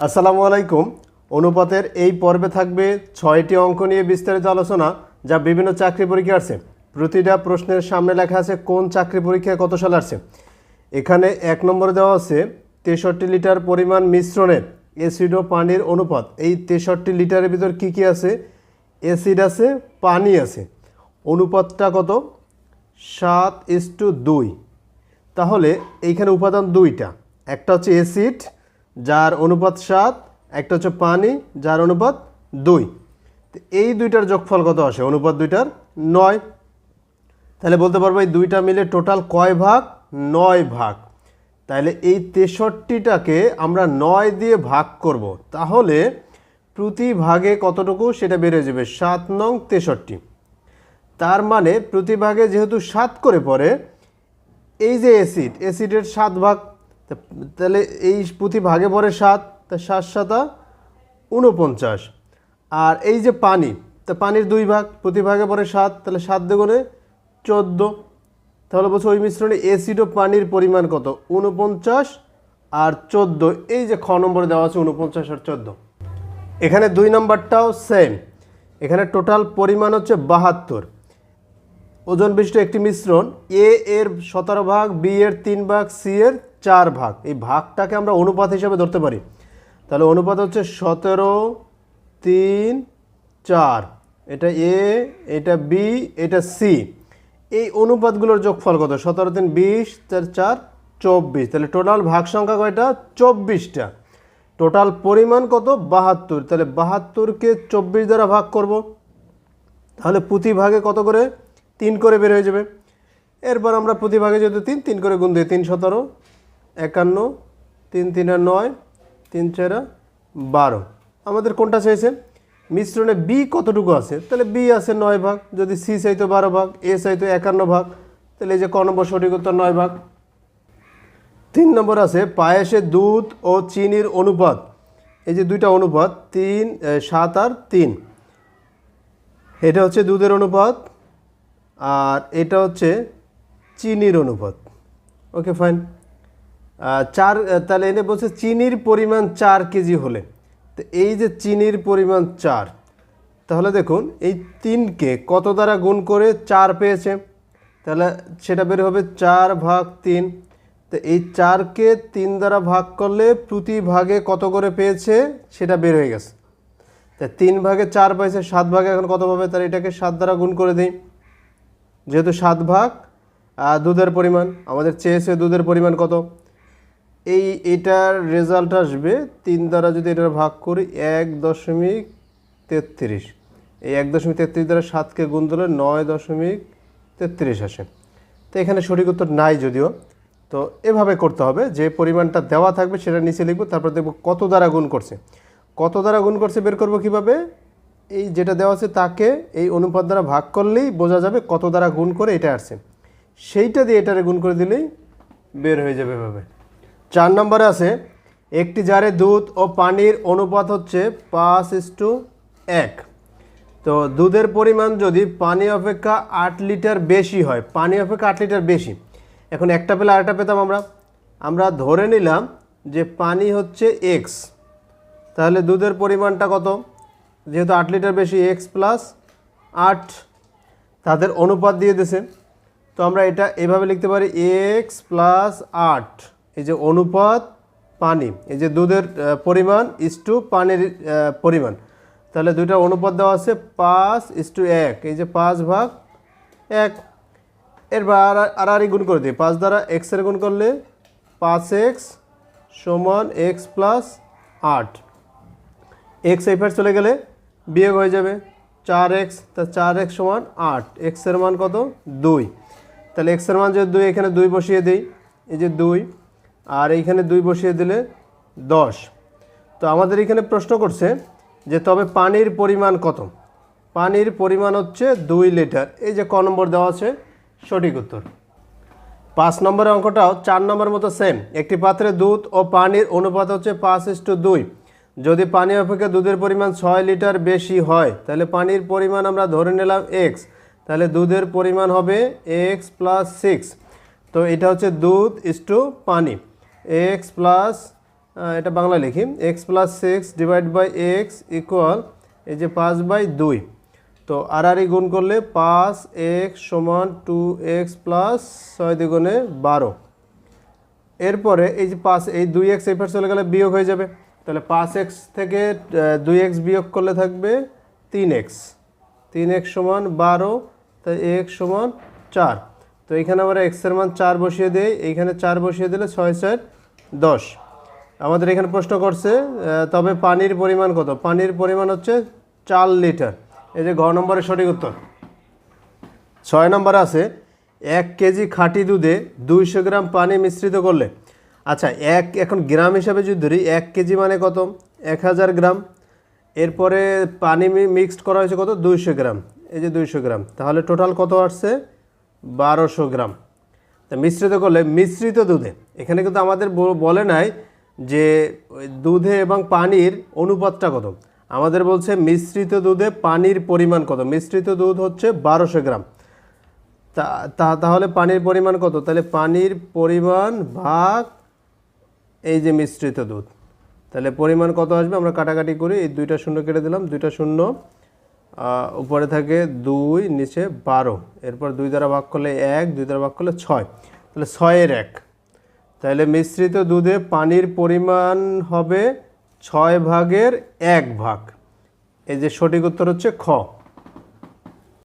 আসসালামু আলাইকুম। অনুপাতের এই পর্বে থাকবে ছয়টি অঙ্ক নিয়ে বিস্তারিত আলোচনা, যা বিভিন্ন চাকরি পরীক্ষা আসছে। প্রতিটা প্রশ্নের সামনে লেখা আছে, কোন চাকরি পরীক্ষায় কত সাল আসছে? এখানে এক নম্বরে দেওয়া আছে, তেষট্টি লিটার পরিমাণ মিশ্রণের অ্যাসিড ও পানির অনুপাত। এই তেষট্টি লিটারের ভিতর কি কি আছে? অ্যাসিড আছে, পানি আছে। অনুপাতটা কত? সাত ইস টু দুই। তাহলে এইখানে উপাদান দুইটা। একটা হচ্ছে অ্যাসিড যার অনুপাত সাত, একটা হচ্ছে পানি, যার অনুপাত দুই। এই দুইটার যোগফল কত আসে? অনুপাত দুইটার নয়। তাহলে বলতে পারব এই দুইটা মিলে টোটাল কয় ভাগ? নয় ভাগ। তাহলে এই তেষট্টিটাকে আমরা নয় দিয়ে ভাগ করব। তাহলে প্রতি ভাগে কতটুকু? সেটা বেড়ে যাবে সাত নং তেষট্টি। তার মানে প্রতি ভাগে যেহেতু সাত করে পড়ে, এই যে অ্যাসিড অ্যাসিডের সাত ভাগ তাহলে এই প্রতি ভাগে পড়ে সাত, তা সাত সাতা উনপঞ্চাশ আর এই যে পানি, তা পানির দুই ভাগ প্রতি ভাগে পড়ে সাত, তাহলে সাত দুগুণে চোদ্দ। তাহলে বলছো ওই মিশ্রণে অ্যাসিড ও পানির পরিমাণ কত? উনপঞ্চাশ আর চোদ্দ। এই যে খ নম্বরে দেওয়া আছে উনপঞ্চাশ আর চোদ্দ। এখানে দুই নম্বরটাও সেম এখানে টোটাল পরিমাণ হচ্ছে বাহাত্তর। ওজন বিশিষ্ট একটি মিশ্রণ এ এর সতেরো ভাগ বি এর তিন ভাগ সি এর চার ভাগ। এই ভাগটাকে আমরা অনুপাত হিসাবে ধরতে পারি। তাহলে অনুপাত হচ্ছে সতেরো, তিন, চার। এটা এ, এটা বি, এটা সি। এই অনুপাতগুলোর যোগফল কত? সতেরো, তিন, বিশ, চার চার, চব্বিশ। তাহলে টোটাল ভাগ সংখ্যা কয়টা? চব্বিশটা। টোটাল পরিমাণ কত? বাহাত্তর। তাহলে বাহাত্তরকে চব্বিশ দ্বারা ভাগ করব। তাহলে প্রতি ভাগে কত করে? তিন করে বের হয়ে যাবে। এরপর আমরা প্রতি ভাগে যদি তিন তিন করে গুণ দিই তিন, সতেরো। একান্ন, তিন তিন নয়, তিন চারা বারো। আমাদের কোনটা চাইছে? মিশ্রণে বি কতটুকু আছে? তাহলে বি আছে নয় ভাগ। যদি সি চাইতো বারো ভাগ এ চাইতো একান্ন ভাগ, তাহলে এই যে ক নম্বর সঠিক উত্তর নয় ভাগ। তিন নম্বর আছে পায়েসে দুধ ও চিনির অনুপাত। এই যে দুইটা অনুপাত, তিন সাত আর তিন। এটা হচ্ছে দুধের অনুপাত আর এটা হচ্ছে চিনির অনুপাত। Okay, fine. চার তাহলে এনে বলছে চিনির পরিমাণ চার কেজি হলে। তো এই যে চিনির পরিমাণ চার, তাহলে দেখুন, এই তিনকে কত দ্বারা গুণ করে চার পেয়েছে? তাহলে সেটা বের হবে চার ভাগ তিন। তো এই চারকে তিন দ্বারা ভাগ করলে প্রতি ভাগে কত করে পেয়েছে? সেটা বের হয়ে গেছে। তা তিন ভাগে চার পাইছে, সাত ভাগে এখন কত পাবে? তাহলে এটাকে সাত দ্বারা গুণ করে দিই। যেহেতু সাত ভাগ দুধের পরিমাণ, আমাদের চেয়েছে দুধের পরিমাণ কত? এই এটার রেজাল্ট আসবে তিন দ্বারা যদি এটার ভাগ করি এক দশমিক তেত্রিশ। এই এক দশমিক তেত্রিশ দ্বারা সাতকে গুণ দিলে নয় দশমিক তেত্রিশ আসে। তো এখানে সঠিক উত্তর নাই যদিও। তো এভাবে করতে হবে, যে পরিমাণটা দেওয়া থাকবে সেটা নিচে লিখব, তারপর দেখব কত দ্বারা গুণ করছে। কত দ্বারা গুণ করছে বের করব কীভাবে? এই যেটা দেওয়া আছে তাকে এই অনুপাত দ্বারা ভাগ করলেই বোঝা যাবে কত দ্বারা গুণ করে এটা আসছে। সেইটা দিয়ে এটারে গুণ করে দিলেই বের হয়ে যাবে এভাবে। চার নম্বরে আছে, একটি জারে দুধ ও পানির অনুপাত হচ্ছে পাঁচ ইস টু এক। তো দুধের পরিমাণ যদি পানি অপেক্ষা আট লিটার বেশি হয়, পানি অপেক্ষা আট লিটার বেশি, এখন একটা পেলে আরেকটা পেতাম আমরা। আমরা ধরে নিলাম যে পানি হচ্ছে এক্স তাহলে দুধের পরিমাণটা কত? যেহেতু আট লিটার বেশি এক্স প্লাস আট, তাদের অনুপাত দিয়ে দিছে। তো আমরা এটা এভাবে লিখতে পারি এক্স প্লাস আট। এই যে অনুপাত পানি, এই যে দুধের পরিমাণ ইস টু পানির পরিমাণ। তাহলে দুইটা অনুপাত দেওয়া আছে, পাঁচ ইস টু এক, এই যে পাঁচ ভাগ এক। এরবার আর আর গুণ করে দিই, পাঁচ দ্বারা এক্সের গুণ করলে পাঁচ এক্স সমান এক্স প্লাস আট। এক্স পাশে চলে গেলে বিয়োগ হয়ে যাবে চার এক্স, তা চার এক্স সমান আট। এক্সের মান কত? দুই। তাহলে এক্সের মান যদি দুই, এখানে দুই বসিয়ে দিই, এই যে দুই আর এইখানে দুই বসিয়ে দিলে দশ। তো আমাদের এখানে প্রশ্ন করছে যে তবে পানির পরিমাণ কত? পানির পরিমাণ হচ্ছে দুই লিটার। এই যে ক নম্বর দেওয়া আছে, সঠিক উত্তর। পাঁচ নম্বরের অঙ্কটাও চার নম্বর মতো সেম একটি পাত্রে দুধ ও পানির অনুপাত হচ্ছে পাঁচ ইস্টু দুই। যদি পানি অপেক্ষা দুধের পরিমাণ ছয় লিটার বেশি হয়, তাহলে পানির পরিমাণ আমরা ধরে নিলাম এক্স তাহলে দুধের পরিমাণ হবে এক্স প্লাস সিক্স তো এটা হচ্ছে দুধ ইস্টু পানি। এক্স প্লাস এটা বাংলা লিখি x plus six divide by x equal এই যে পাঁচ বাই দুই। তো আর আর গুণ করলে পাঁচ এক্স সমান টু এক্স প্লাস ছয় দ্বিগুণে বারো। এরপরে এই যে পাঁচ, এই দুই এক্স এফার চলে গেলে বিয়োগ হয়ে যাবে। তাহলে পাঁচ এক্স থেকে দুই এক্স বিয়োগ করলে থাকবে তিন এক্স তিন এক্স সমান বারো, তাই এক্স সমান চার। তো এখানে আমরা এক্সের মান চার বসিয়ে দিই, এইখানে চার বসিয়ে দিলে ছয় চার দশ। আমাদের এখানে প্রশ্ন করছে তবে পানির পরিমাণ কত? পানির পরিমাণ হচ্ছে চার লিটার। এই যে ঘ নম্বরের সঠিক উত্তর। ছয় নম্বর আছে, এক কেজি খাঁটি দুধে দুইশো গ্রাম পানি মিশ্রিত করলে। আচ্ছা এক, এখন গ্রাম হিসাবে যদি ধরি, এক কেজি মানে কত? এক হাজার গ্রাম। এরপরে পানি মিক্সড করা হয়েছে কত? দুইশো গ্রাম। এই যে দুইশো গ্রাম। তাহলে টোটাল কত আসছে? বারোশো গ্রাম। তা মিশ্রিত করলে মিশ্রিত দুধে। এখানে কিন্তু আমাদের বলে নাই যে দুধে এবং পানির অনুপাতটা কত। আমাদের বলছে মিশ্রিত দুধে পানির পরিমাণ কত। মিশ্রিত দুধ হচ্ছে বারোশো গ্রাম। তা, তাহলে পানির পরিমাণ কত? তাহলে পানির পরিমাণ ভাগ এই যে মিশ্রিত দুধ। তাহলে পরিমাণ কত আসবে? আমরা কাটাকাটি করি। এই দুইটা শূন্য কেটে দিলাম। দুইটা শূন্য উপরে থাকে দুই, নিচে বারো। এরপর দুই দ্বারা ভাগ করলে এক, দুই দ্বারা ভাগ করলে ছয়। তাহলে ছয়ের এক। তাহলে মিশ্রিত দুধে পানির পরিমাণ হবে ছয় ভাগের এক ভাগ। এই যে সঠিক উত্তর হচ্ছে খ।